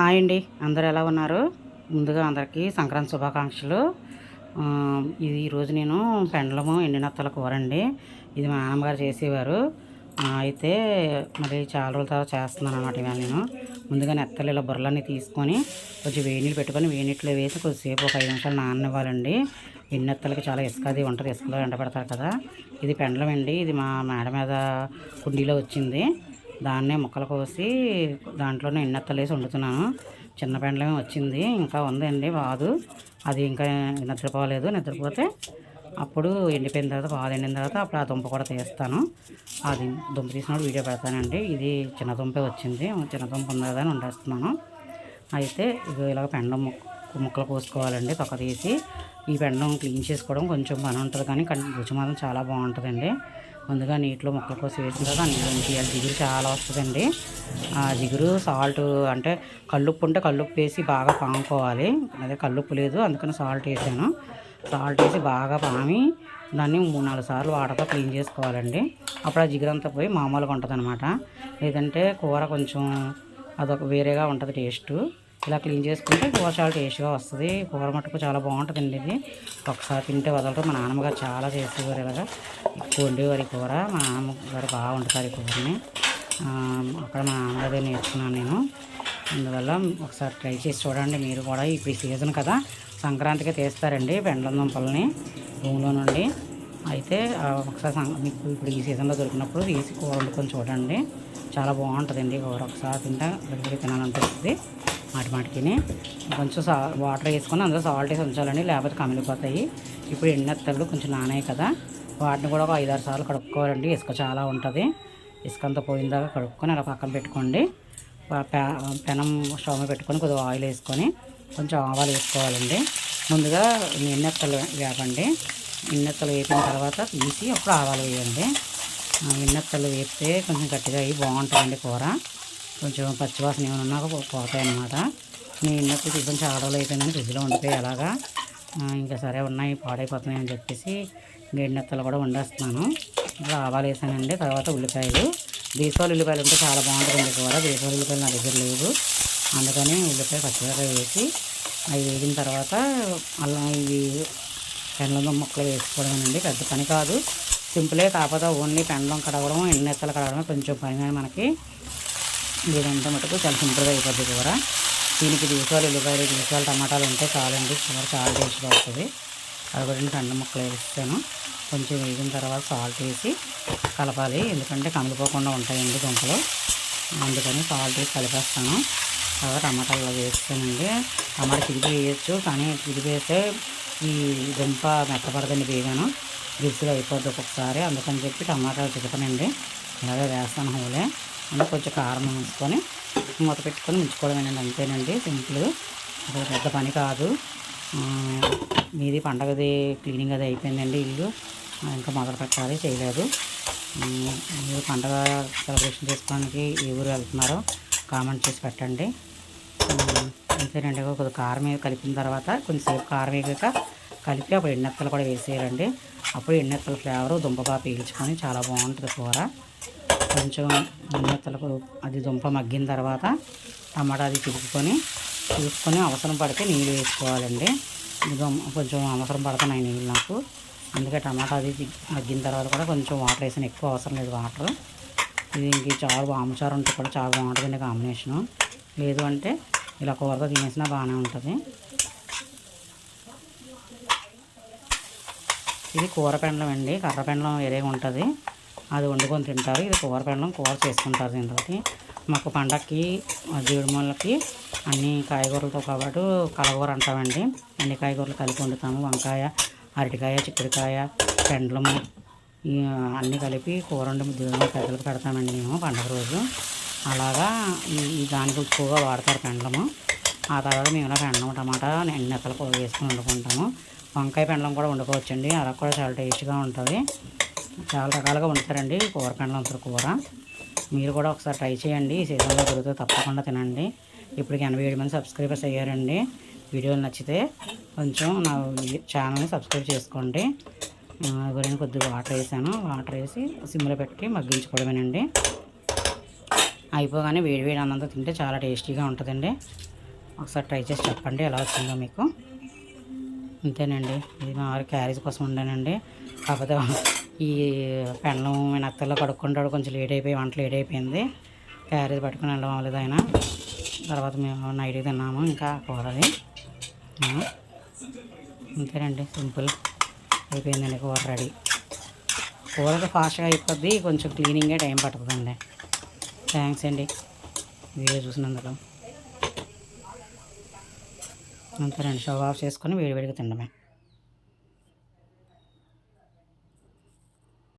Hi అండి. అందరు ఎలా ఉన్నారు? ముందుగా అందరికీ సంక్రాంతి శుభాకాంక్షలు. ఇది ఈరోజు నేను పెండలము ఎండినత్తల కూర అండి. ఇది మా నాన్నగారు చేసేవారు. అయితే మరి చాలా రోజుల తర్వాత చేస్తున్నాను అనమాట ఇవాళ నేను. ముందుగా నెత్తలు ఇలా బుర్రలన్నీ తీసుకొని కొంచెం వేడి నీళ్ళు పెట్టుకొని వేణిట్లో వేసి కొద్దిసేపు ఒక ఐదు నిమిషాలు నాననివ్వాలండి. ఎన్నెత్తలకి చాలా ఇసుక అది ఉంటుంది ఇసుకలో ఎండబెడతారు కదా. ఇది పెండలం అండి ఇది మా మేడ మీద కుండీలో వచ్చింది. దాన్నే ముక్కలు కోసి దాంట్లోనే ఎన్నెత్తలు వేసి వండుతున్నాను. చిన్న పెండలమే వచ్చింది. ఇంకా ఉందండి బాదు అది ఇంకా నిద్రపోలేదు. నిద్రపోతే అప్పుడు ఎండిపోయిన తర్వాత బాగా ఎండిన తర్వాత అప్పుడు ఆ దుంప కూడా తీస్తాను. అది దుంప తీసినప్పుడు వీడియో పెడతానండి. ఇది చిన్న దుంపే వచ్చింది. చిన్న దుంప ఉంది కదా అని వండేస్తున్నాను. అయితే ఇది ఇలాగ పెండం ముక్క- ముక్కలు కోసుకోవాలండి. తొక్క తీసి ఈ పెండం క్లీన్ చేసుకోవడం కొంచెం పని ఉంటుంది కానీ కానీ రుచి మాత్రం చాలా బాగుంటుందండి. ముందుగా నీటిలో మొక్కల కోసం వేసిన తర్వాత నీళ్ళు తీయాలి జిగురు చాలా వస్తుందండి. ఆ జిగురు సాల్ట్ అంటే కల్లుప్పు ఉంటే కల్లుప్పు వేసి బాగా పాముకోవాలి. అదే కల్లుప్పు లేదు అందుకని సాల్ట్ వేసాను. సాల్ట్ వేసి బాగా పామి దాన్ని మూడు నాలుగు సార్లు వాటర్తో క్లీన్ చేసుకోవాలండి. అప్పుడు ఆ జిగురంతా పోయి మామూలుగా ఉంటుంది అనమాట లేదంటే కూర కొంచెం అదొక వేరేగా ఉంటుంది టేస్టు ఇలా క్లీన్ చేసుకుంటే కూర చాలా టేస్ట్గా వస్తుంది. కూర మట్టుకు చాలా బాగుంటుందండి ఇది. ఒకసారి తింటే వదలరు. మా నాన్నమ్మగారు చాలా చేసేవారు ఇలాగా. ఎక్కువ వండేవారు ఈ కూర. మా నాన్నగారు బాగా వండుతారు ఈ కూరని. అక్కడ మా నాన్నగారు నేర్చుకున్నాను నేను. అందువల్ల ఒకసారి ట్రై చేసి చూడండి మీరు కూడా. ఇప్పుడు ఈ సీజన్ కదా. సంక్రాంతికి తీస్తారండి బెండల దుంపలని భూమిలో నుండి. అయితే ఒకసారి మీకు ఇప్పుడు ఈ సీజన్లో దొరికినప్పుడు తీసి కూర వండుకొని చూడండి. చాలా బాగుంటుందండి కూర. ఒకసారి తింటే దగ్గరికి తినాలనిపిస్తుంది. మాటి మాటికి కొంచెం సా వాటర్ వేసుకొని అందులో సాల్ట్ వేసి ఉంచాలండి లేకపోతే కమిలిపోతాయి. ఇప్పుడు ఎండెత్తలు కొంచెం నానాయి కదా వాటిని కూడా ఒక ఐదారు సార్లు కడుక్కోవాలండి ఇసుక చాలా ఉంటుంది. ఇసుక అంతా కడుక్కొని అలా పక్కన పెట్టుకోండి. పె- పెనం స్టవ్ మీద పెట్టుకొని కొద్దిగా ఆయిల్ వేసుకొని కొంచెం ఆవాలు వేసుకోవాలండి. ముందుగా ఎన్నెత్తలు వేపండి. ఎన్నెత్తలు వేపిన తర్వాత తీసి అప్పుడు ఆవాలు వేయండి. ఆ, ఎన్నెత్తలు వేపితే కొంచెం గట్టిగా అయ్యి బాగుంటుందండి కూర. కొంచెం పచ్చివాసన ఏమైనా ఉన్నా పోతాయి అన్నమాట నేను ఎన్నెత్తలు తీసుకొని చాలా రోజులు అయిపోయిందని ఫ్రిడ్జ్లో ఉండిపోయి అలాగా ఇంకా సరే ఉన్నాయి పాడైపోతున్నాయి అని చెప్పేసి ఎన్నెత్తలు కూడా వండేస్తున్నాను. ఇప్పుడు ఆవాలు వేసానండి. తర్వాత ఉల్లిపాయలు. దేశవాళీ ఉల్లిపాయలు ఉంటే చాలా బాగుంటుంది కూర. దేశవాళీ ఉల్లిపాయలు నా దగ్గర లేవు. అందుకని ఉల్లిపాయ పచ్చిమిరపకాయ వేసి అవి వేగిన తర్వాత అల్లం ఇవి పెండ్లం ముక్కలు వేసుకోవడమేనండి. పెద్ద పని కాదు. సింపులే కాకపోతే ఓన్లీ పెండ్లం కడగడం ఎండెత్తలు కడగడమే కొంచెం పని మనకి. ఇదంతా మటుకు చాలా సింపుల్గా అయిపోద్ది కూర. దీనికి దీపాలు ఉల్లిపాయలు దీపాలు టమాటాలు ఉంటే చాలండి. కూర చాలా టేస్ట్గా వస్తుంది. అది కూడా నేను ముక్కలు వేస్తాను కొంచెం వేగిన తర్వాత సాల్ట్ వేసి కలపాలి. ఎందుకంటే కమిలిపోకుండా ఉంటాయండి దుంపలు. అందుకని సాల్ట్ వేసి కలిపేస్తాను. తర్వాత టమాటాలు వేస్తానండి. టమాటా చిరిగి వేయచ్చు కానీ చిరిగి వేస్తే ఈ దుంప మెత్తపడదండి వేగాను. రుచిలో అయిపోద్ది ఒక్కొక్కసారి. అందుకని చెప్పి టమాటాలు చిరపనండి ఇలాగే వేస్తాను హోలే. అందులో కొంచెం కారం వేసుకొని మూత పెట్టుకొని ఉంచుకోవడమేనండి అంతేనండి. సింపుల్. అసలు పెద్ద పని కాదు. మీది పండగది క్లీనింగ్ అది అయిపోయిందండి ఇల్లు. ఇంకా మొదలు పెట్టాలి చేయలేదు. మీరు పండగ సెలబ్రేషన్ చేసుకోవడానికి ఏ ఊరు వెళ్తున్నారో కామెంట్ చేసి పెట్టండి. అంతేనండి. కొద్దిగా కారం కలిపిన తర్వాత కొంచెంసేపు కారం వేగాక కలిపి అప్పుడు ఎండెత్తలు కూడా వేసేయాలండి. అప్పుడు ఎండెత్తల ఫ్లేవర్ దుంపగా పీల్చుకొని చాలా బాగుంటుంది కూర. కొంచెం ఎన్నెత్తలకు అది దుంప మగ్గిన తర్వాత టమాటా అది చిలుపుకొని చూసుకొని అవసరం పడితే నీళ్ళు వేసుకోవాలండి. కొంచెం అవసరం పడుతున్నాయి నీళ్ళు నాకు. అందుకే టమాటా అది మగ్గిన తర్వాత కూడా కొంచెం వాటర్ వేసిన ఎక్కువ అవసరం లేదు వాటర్. ఇది ఇంక చాలా వామచారు ఉంటే కూడా చాలా బాగుంటుందండి కాంబినేషను. లేదు అంటే ఇలా కూరగా తినేసినా బాగానే ఉంటుంది. ఇది కూర పెండలం అండి. కర్ర పెండలం వేరేగా ఉంటుంది. అది వండుకొని తింటారు. ఇది కూర పెండలం కూర చేసుకుంటారు దీంతో మాకు పండక్కి జీడిమల్లకి అన్ని కాయగూరలతో పాటు కలగూర అంటామండి. అన్ని కాయగూరలు కలిపి వండుతాము. వంకాయ అరటికాయ చిక్కుడుకాయ పెండలము అన్నీ కలిపి కూర వండి దేవుని పెద్దలకు పెడతామండి మేము పండగ రోజు. అలాగా ఈ దానికి ఎక్కువగా వాడతారు పెండలము. ఆ తర్వాత మేము ఇలా పెండలం టమాటా నెత్తలు వేసుకొని వండుకుంటాము. వంకాయ పెండలం కూడా వండుకోవచ్చండి. అలా కూడా చాలా టేస్ట్గా ఉంటుంది. చాలా రకాలుగా వండుతారండి. కూర అంతా కూర. మీరు కూడా ఒకసారి ట్రై చేయండి. ఈ సీజన్లో దొరికితే తప్పకుండా తినండి. ఇప్పటికి ఎనభై ఏడు మంది సబ్స్క్రైబర్స్ అయ్యారండి. వీడియోలు నచ్చితే కొంచెం నా ఛానల్ని సబ్స్క్రైబ్ చేసుకోండి. గురించి కొద్దిగా వాటర్ వేసాను. వాటర్ వేసి సిమ్లో పెట్టి మగ్గించుకోవడమేనండి. అయిపోగానే వేడి వేడి అన్నంతో తింటే చాలా టేస్టీగా ఉంటుందండి. ఒకసారి ట్రై చేసి చెప్పండి ఎలా వచ్చిందో మీకు. అంతేనండి. ఇది మా వారి క్యారేజ్ కోసం ఉండానండి కాకపోతే ఈ పెండ్లం నత్తల్లో కడుక్కుంటాడు కొంచెం లేట్ అయిపోయి వంట లేట్ అయిపోయింది. క్యారేజ్ పట్టుకుని వెళ్ళడం అవ్వలేదు ఆయన. తర్వాత మేము నైట్కి తిన్నాము ఇంకా కూరది అంతేనండి సింపుల్. అయిపోయిందండి కూర రెడీ. కూరది ఫాస్ట్గా అయిపోద్ది కొంచెం క్లీనింగే టైం పడుతుందండి థ్యాంక్స్ అండి. వీడియో చూసినందుకు. అంతేనండి షో ఆఫ్ చేసుకొని వేడివేడిగా తినడమే.